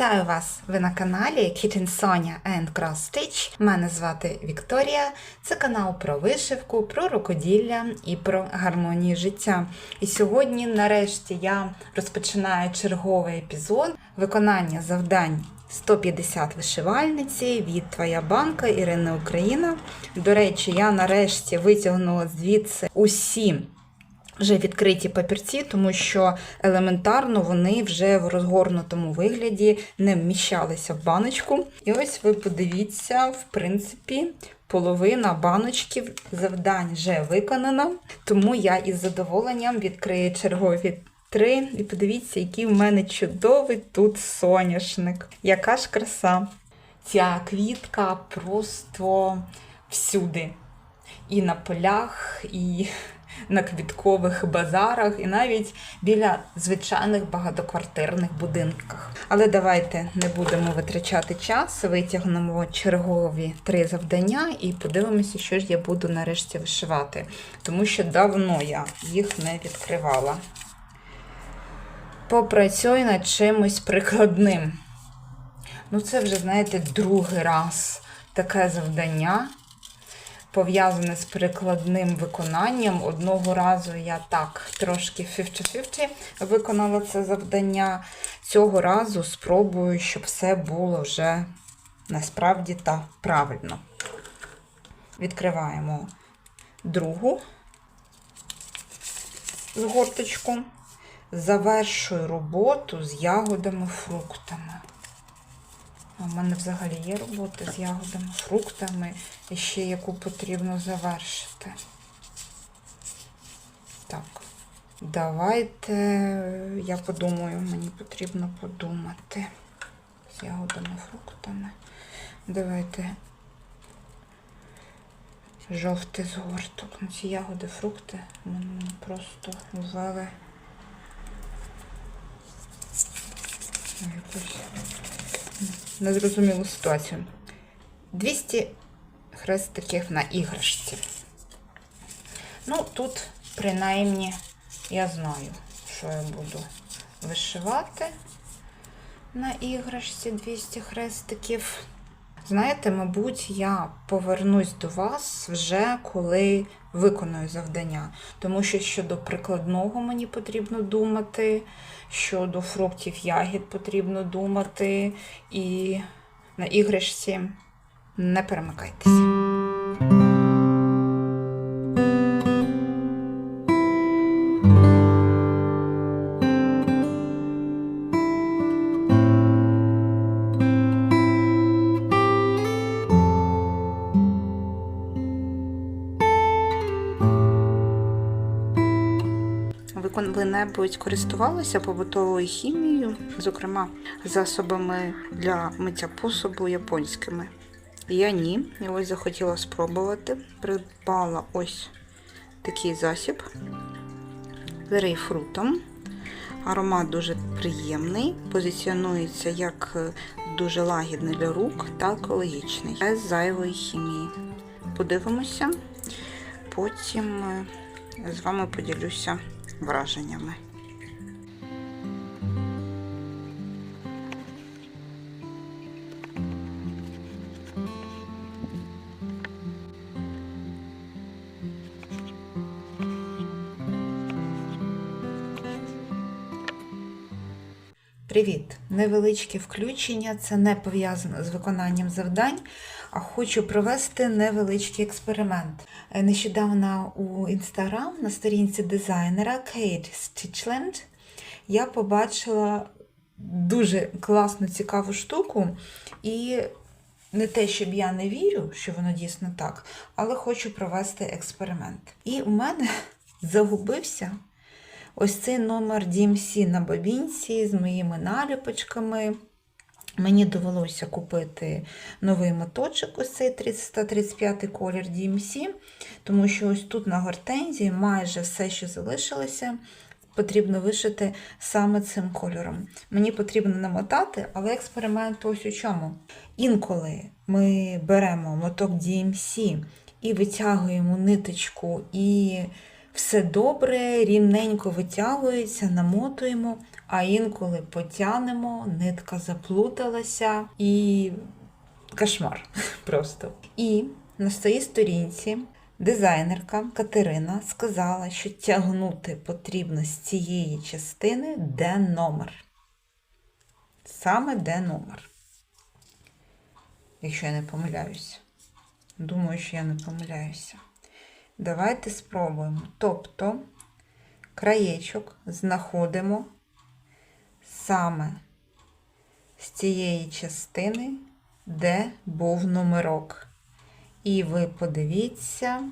Вітаю вас! Ви на каналі Kitten Sonia and Cross Stitch. Мене звати Вікторія. Це канал про вишивку, про рукоділля і про гармонію життя. І сьогодні, нарешті, я розпочинаю черговий епізод виконання завдань 150 вишивальниці від Твоя банка Ірини Україна. До речі, я нарешті витягнула звідси усі вже відкриті папірці, тому що елементарно вони вже в розгорнутому вигляді не вміщалися в баночку. І ось ви подивіться, в принципі, половина баночків завдань вже виконана, тому я із задоволенням відкрию чергові. Три, і подивіться, який в мене чудовий тут соняшник. Яка ж краса! Ця квітка просто всюди. І на полях, і на квіткових базарах, і навіть біля звичайних багатоквартирних будинках. Але давайте не будемо витрачати час, витягнемо чергові три завдання і подивимося, що ж я буду нарешті вишивати. Тому що давно я їх не відкривала. Попрацюю над чимось прикладним. Ну, це вже, знаєте, другий раз таке завдання пов'язане з прикладним виконанням. Одного разу я так трошки 50-50 виконала це завдання. Цього разу спробую, щоб все було вже насправді та правильно. Відкриваємо другу згорточку. Завершую роботу з ягодами, фруктами. У мене взагалі є робота з ягодами, фруктами, і ще яку потрібно завершити. Так, давайте, я подумаю, мені потрібно подумати. З ягодами, фруктами. Давайте жовтий згорток. Ну, ці ягоди, фрукти мене просто ввели. в якусь незрозумілу ситуацію. 200 хрестиків на іграшці. Ну, тут, принаймні, я знаю, що я буду вишивати на іграшці 200 хрестиків. Знаєте, мабуть, я повернусь до вас вже коли виконую завдання. Тому що щодо прикладного мені потрібно думати, щодо фруктів ягід потрібно думати, і на іграшці не перемикайтеся. Коли-небудь користувалися побутовою хімією, зокрема засобами для миття посуду японськими? Я ні. І ось захотіла спробувати. Придбала ось такий засіб з рейфрутом. Аромат дуже приємний, позиціонується як дуже лагідний для рук та екологічний, без зайвої хімії. Подивимося, потім е, з вами поділюся враженнями. Привіт! Невеличке включення. Це не пов'язано з виконанням завдань, хочу провести невеличкий експеримент. Е, Нещодавно у інстаграм на сторінці дизайнера Kate Stitchland я побачила дуже класну цікаву штуку. І не те, щоб я не вірю, що воно дійсно так, але хочу провести експеримент. І у мене загубився ось цей номер DMC на бобінці з моїми наліпочками. Мені довелося купити новий моточок, ось цей 335 колір DMC, тому що ось тут на гортензії майже все, що залишилося, потрібно вишити саме цим кольором. Мені потрібно намотати, але експеримент ось у чому. Інколи ми беремо моток DMC і витягуємо ниточку і все добре, рівненько витягується, намотуємо, а інколи потянемо, нитка заплуталася і кошмар просто. І на своїй сторінці дизайнерка Катерина сказала, що тягнути потрібно з цієї частини де номер. Саме де номер. Якщо я не помиляюся. Думаю, що я не помиляюся. Давайте спробуємо. Тобто краєчок знаходимо саме з цієї частини, де був номерок. І ви подивіться,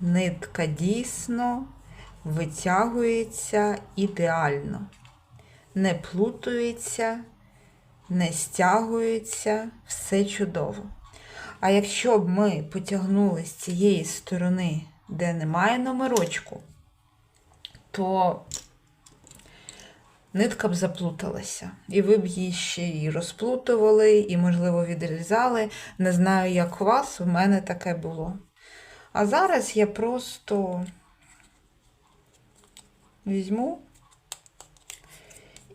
нитка дійсно витягується ідеально. Не плутується, не стягується, все чудово. А якщо б ми потягнули з цієї сторони, де немає номерочку, то нитка б заплуталася. І ви б її ще і розплутували, і, можливо, відрізали. Не знаю, як у вас, в мене таке було. А зараз я просто візьму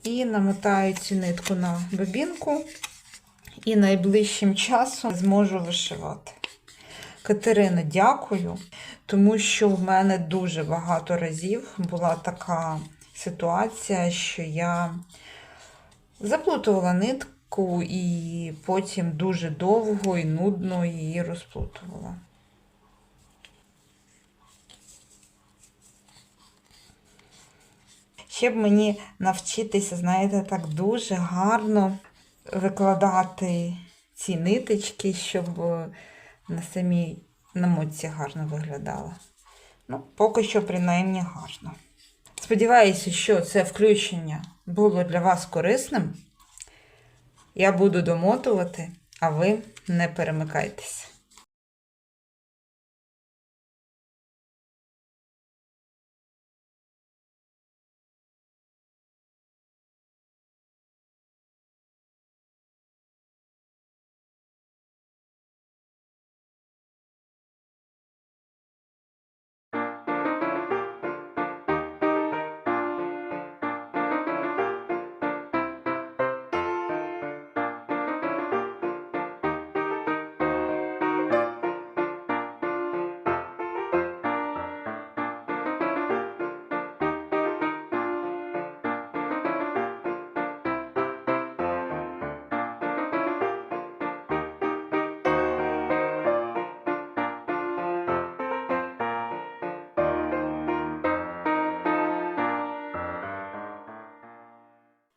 і намотаю цю нитку на бобінку і найближчим часом зможу вишивати. Катерина, дякую, тому що в мене дуже багато разів була така ситуація, що я заплутувала нитку і потім дуже довго і нудно її розплутувала. Ще б мені навчитися, знаєте, так дуже гарно викладати ці ниточки, щоб на самій намотці гарно виглядала. Ну, поки що, принаймні, гарно. Сподіваюся, що це включення було для вас корисним. Я буду домотувати, а ви не перемикайтеся.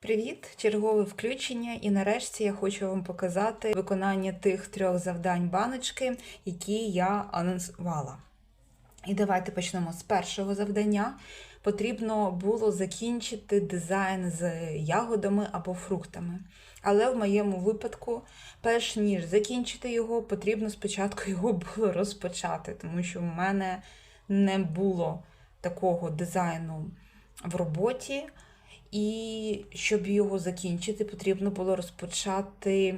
Привіт! Чергове включення. І нарешті я хочу вам показати виконання тих трьох завдань баночки, які я анонсувала. І давайте почнемо з першого завдання. Потрібно було закінчити дизайн з ягодами або фруктами. Але в моєму випадку, перш ніж закінчити його, потрібно спочатку його було розпочати, тому що в мене не було такого дизайну в роботі. І щоб його закінчити, потрібно було розпочати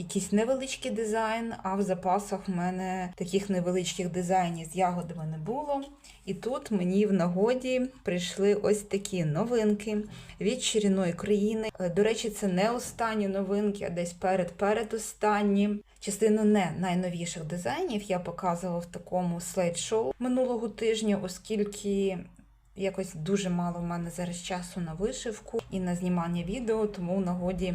якийсь невеличкий дизайн, а в запасах в мене таких невеличких дизайнів з ягодами не було. І тут мені в нагоді прийшли ось такі новинки від чарівної країни. До речі, це не останні новинки, а десь перед останні. Частину не найновіших дизайнів я показувала в такому слайд-шоу минулого тижня, оскільки Якось дуже мало в мене зараз часу на вишивку і на знімання відео, тому в нагоді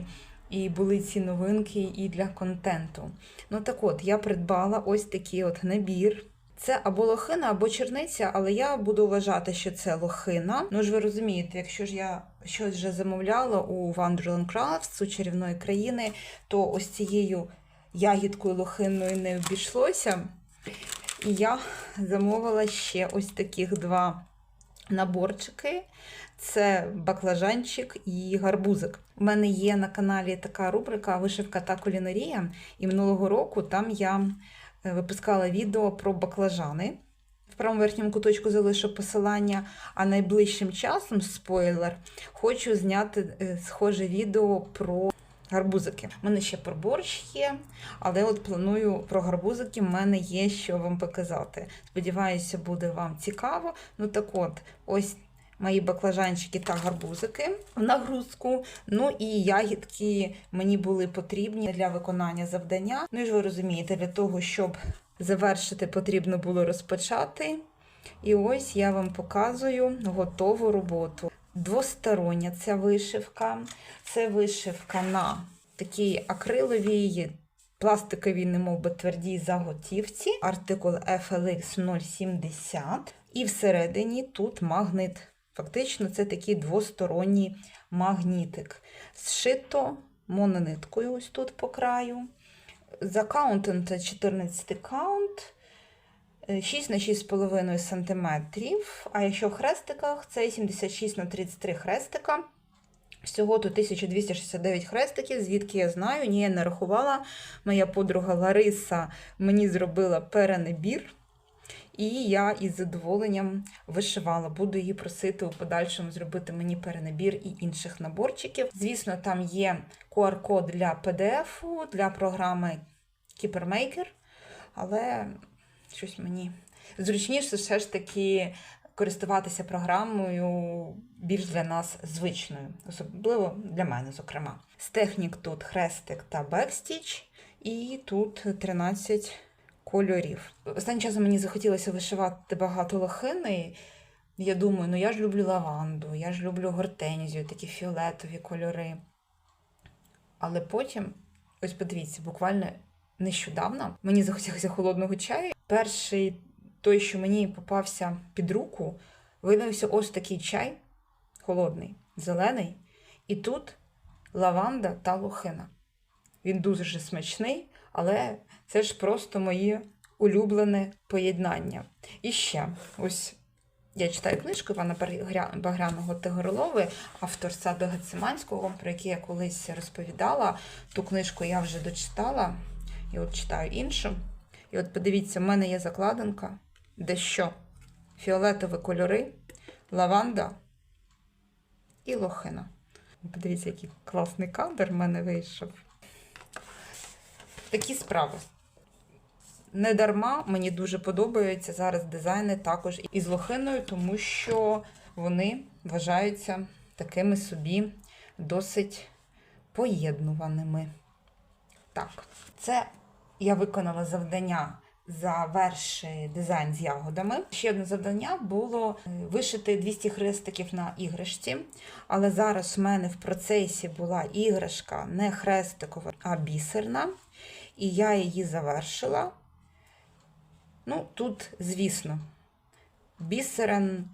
і були ці новинки і для контенту. Ну так от, я придбала ось такий от набір. Це або лохина, або черниця, але я буду вважати, що це лохина. Ну ж ви розумієте, якщо ж я щось вже замовляла у Wonderland Crafts, у чарівної країни, то ось цією ягідкою лохинною не обійшлося. І я замовила ще ось таких два наборчики. Це баклажанчик і гарбузик. У мене є на каналі така рубрика Вишивка та кулінарія, і минулого року там я е, випускала відео про баклажани. В правому верхньому куточку залишу посилання, а найближчим часом, спойлер, хочу зняти е, схоже відео про гарбузики. У мене ще про борщ є, але от планую про гарбузики. в мене є що вам показати. Сподіваюся, буде вам цікаво. Ну так от, ось. Мої баклажанчики та гарбузики в нагрузку. Ну і ягідки мені були потрібні для виконання завдання. Ну і ж ви розумієте, для того, щоб завершити, потрібно було розпочати. І ось я вам показую готову роботу. Двостороння ця вишивка. Це вишивка на такій акриловій, пластиковій, немов би твердій заготівці. Артикул FLX 070. І всередині тут магнит. Фактично, це такий двосторонній магнітик. Зшито монониткою ось тут по краю. За каунтом це 14 каунт. 6 на 6,5 см. А якщо в хрестиках, це 76 на 33 хрестика. Всього тут 1269 хрестиків, звідки я знаю, ні, я не рахувала. Моя подруга Лариса мені зробила перенабір. І я із задоволенням вишивала. Буду її просити у подальшому зробити мені перенабір і інших наборчиків. Звісно, там є QR-код для PDF, для програми Keepermaker, але щось мені зручніше все ж таки користуватися програмою більш для нас звичною, особливо для мене, зокрема. З технік тут хрестик та бекстіч, і тут 13 кольорів. Останнім часом мені захотілося вишивати багато лохини. Я думаю, ну я ж люблю лаванду, я ж люблю гортензію, такі фіолетові кольори. Але потім, ось подивіться, буквально нещодавно мені захотілося холодного чаю. Перший той, що мені попався під руку, виявився ось такий чай холодний, зелений, і тут лаванда та лохина. Він дуже смачний, але це ж просто моє улюблене поєднання. І ще ось. Я читаю книжку Івана Багряного Тигоролови, автор саду Гециманського, про який я колись розповідала. Ту книжку я вже дочитала, і от читаю іншу. І от подивіться, в мене є закладинка, де що? Фіолетові кольори, лаванда і лохина. Подивіться, який класний кадр в мене вийшов. Такі справи. Не дарма мені дуже подобаються зараз дизайни також із лохиною, тому що вони вважаються такими собі досить поєднуваними. Так, це я виконала завдання за верший дизайн з ягодами. Ще одне завдання було е, вишити 200 хрестиків на іграшці. Але зараз в мене в процесі була іграшка не хрестикова, а бісерна. І я її завершила. Ну, тут, звісно, бісерен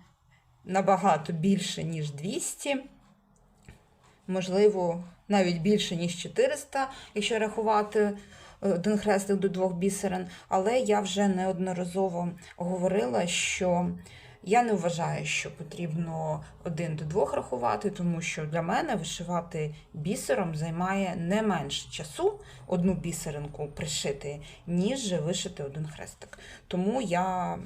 набагато більше, ніж 200. Можливо, навіть більше, ніж 400, якщо рахувати один хрестик до двох бісерен. Але я вже неодноразово говорила, що я не вважаю, що потрібно один до двох рахувати, тому що для мене вишивати бісером займає не менше часу одну бісеринку пришити, ніж вишити один хрестик. Тому я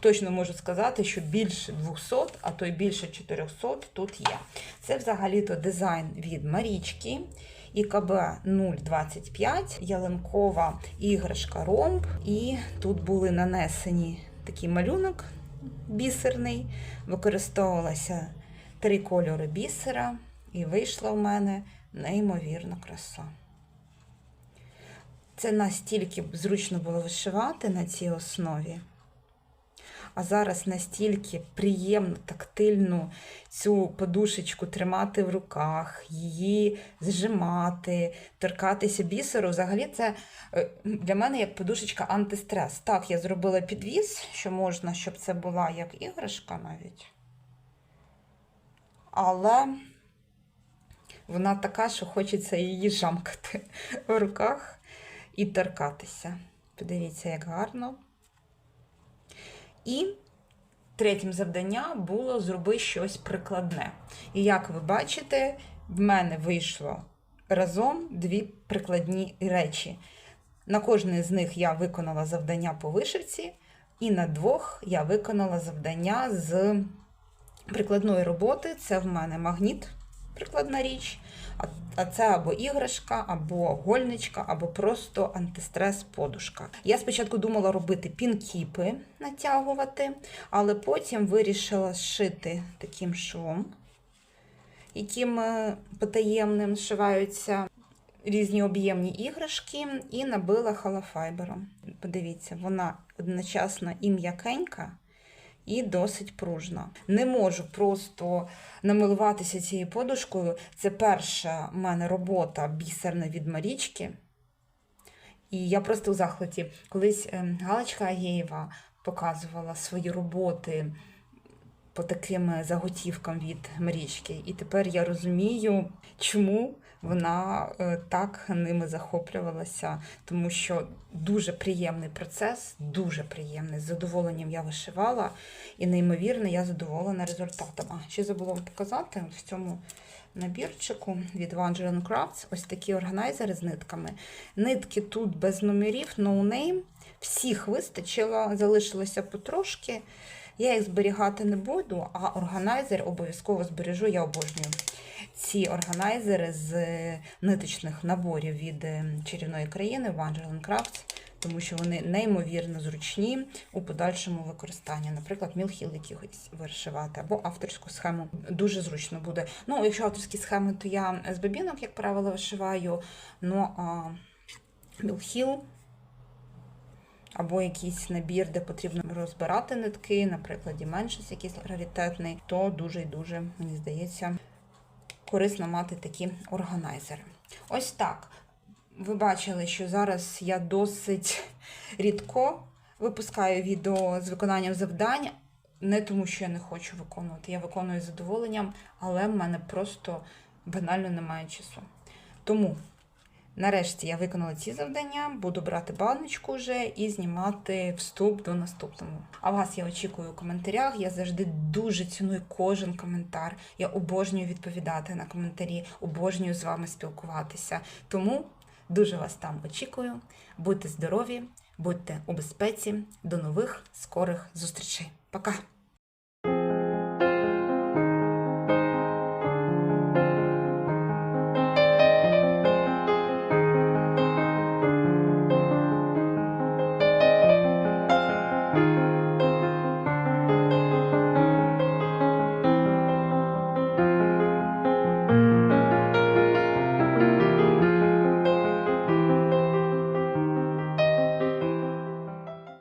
точно можу сказати, що більше 200, а то й більше 400 тут є. Це взагалі-то дизайн від Марічки. ІКБ 025, ялинкова іграшка ромб. І тут були нанесені такий малюнок бісерний, використовувалася три кольори бісера, і вийшла в мене неймовірна краса. Це настільки зручно було вишивати на цій основі. А зараз настільки приємно, тактильну цю подушечку тримати в руках, її зжимати, торкатися бісеру. Взагалі, це е, для мене як подушечка антистрес. Так, я зробила підвіз, що можна, щоб це була як іграшка навіть. Але вона така, що хочеться її жамкати в руках і торкатися. Подивіться, як гарно. І третім завдання було зробити щось прикладне. І як ви бачите, в мене вийшло разом дві прикладні речі. На кожне з них я виконала завдання по вишивці, і на двох я виконала завдання з прикладної роботи. Це в мене магніт, прикладна річ, А, це або іграшка, або гольничка, або просто антистрес подушка. Я спочатку думала робити пінкіпи, натягувати, але потім вирішила зшити таким швом, яким е, потаємним зшиваються різні об'ємні іграшки, і набила холофайбером. Подивіться, вона одночасно і м'якенька, і досить пружна. Не можу просто намилуватися цією подушкою. Це перша в мене робота бісерна від Марічки. І я просто у захваті. Колись ем, Галочка Агєєва показувала свої роботи по таким заготівкам від Марічки. І тепер я розумію, чому вона е, так ними захоплювалася, тому що дуже приємний процес, дуже приємний. З задоволенням я вишивала, і неймовірно, я задоволена результатом. А ще забула вам показати в цьому набірчику від Van Crafts ось такі органайзери з нитками. Нитки тут без номерів, no name. Всіх вистачило, залишилося потрошки. Я їх зберігати не буду, а органайзер обов'язково збережу, я обожнюю. Ці органайзери з ниточних наборів від е, чарівної країни Van Crafts, тому що вони неймовірно зручні у подальшому використанні. Наприклад, мілхіл якихось вишивати або авторську схему. Дуже зручно буде. Ну, якщо авторські схеми, то я з бобінок, як правило, вишиваю. Ну а мілхіл або якийсь набір, де потрібно розбирати нитки, наприклад, меншість якийсь раритетний, то дуже і дуже, мені здається, корисно мати такі органайзери. Ось так. Ви бачили, що зараз я досить рідко випускаю відео з виконанням завдань. Не тому, що я не хочу виконувати, я виконую з задоволенням, але в мене просто банально немає часу. Тому Нарешті я виконала ці завдання, буду брати баночку вже і знімати вступ до наступного. А вас я очікую у коментарях. Я завжди дуже ціную кожен коментар. Я обожнюю відповідати на коментарі, обожнюю з вами спілкуватися. Тому дуже вас там очікую. Будьте здорові, будьте у безпеці. До нових скорих зустрічей. Пока!